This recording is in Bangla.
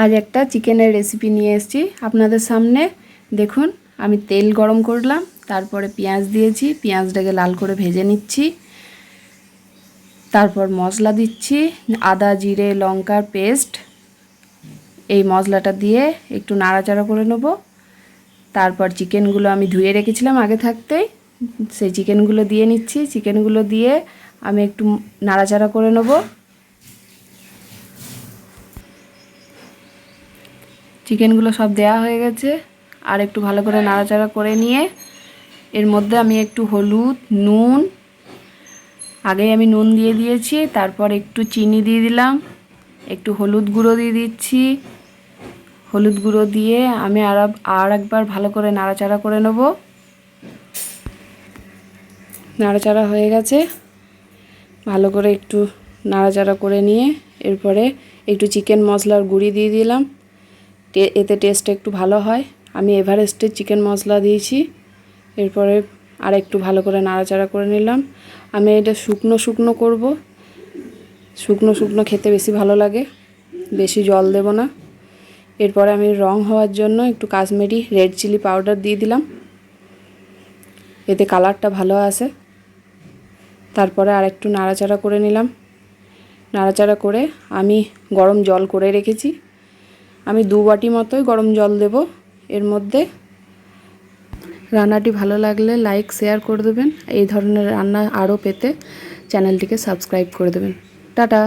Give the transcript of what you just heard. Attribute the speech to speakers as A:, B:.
A: আজ একটা চিকেনের রেসিপি নিয়ে এসেছি। আপনাদের সামনে দেখুন, আমি তেল গরম করলাম, তারপরে পেঁয়াজ দিয়েছি, পেঁয়াজটাকে লাল করে ভেজে নিচ্ছি। তারপর মশলা দিচ্ছি, আদা, জিরে লঙ্কার পেস্ট। এই মশলাটা দিয়ে একটু নাড়াচাড়া করে নেব। তারপর চিকেনগুলো আমি ধুয়ে রেখেছিলাম আগে থাকতেই সেই চিকেনগুলো দিয়ে নিচ্ছি। চিকেনগুলো দিয়ে আমি একটু নাড়াচাড়া করে নেব। চিকেনগুলো সব দেয়া হয়ে গেছে। আর একটু ভালো করে নাড়াচাড়া করে নিয়ে, এর মধ্যে আমি একটু হলুদ, নুন, আগেই আমি নুন দিয়ে দিয়েছি, তারপর একটু চিনি দিয়ে দিলাম, একটু হলুদ গুঁড়ো দিয়ে দিচ্ছি। হলুদ গুঁড়ো দিয়ে আমি আর আর একবার ভালো করে নাড়াচাড়া করে নেব। নাড়াচাড়া হয়ে গেছে। ভালো করে একটু নাড়াচাড়া করে নিয়ে, এরপরে একটু চিকেন মশলার গুঁড়ি দিয়ে দিলাম। এতে টেস্টটা একটু ভালো হয়। আমি এভারেস্টের চিকেন মশলা দিয়েছি। এরপরে আর একটু ভালো করে নাড়াচাড়া করে নিলাম। আমি এটা শুকনো শুকনো করব। শুকনো শুকনো খেতে বেশি ভালো লাগে। বেশি জল দেব না। এরপরে আমি রং হওয়ার জন্য একটু কাশ্মীরি রেড চিলি পাউডার দিয়ে দিলাম। এতে কালারটা ভালো আসে। তারপরে আর একটু নাড়াচাড়া করে নিলাম। নাড়াচাড়া করে আমি গরম জল করে রেখেছি। আমি দু বাটি মতোই গরম জল দেব। এর মধ্যে রান্নাটি ভালো লাগলে লাইক, শেয়ার করে দেবেন। এই ধরনের রান্না আরও পেতে চ্যানেলটিকে সাবস্ক্রাইব করে দেবেন। টাটা!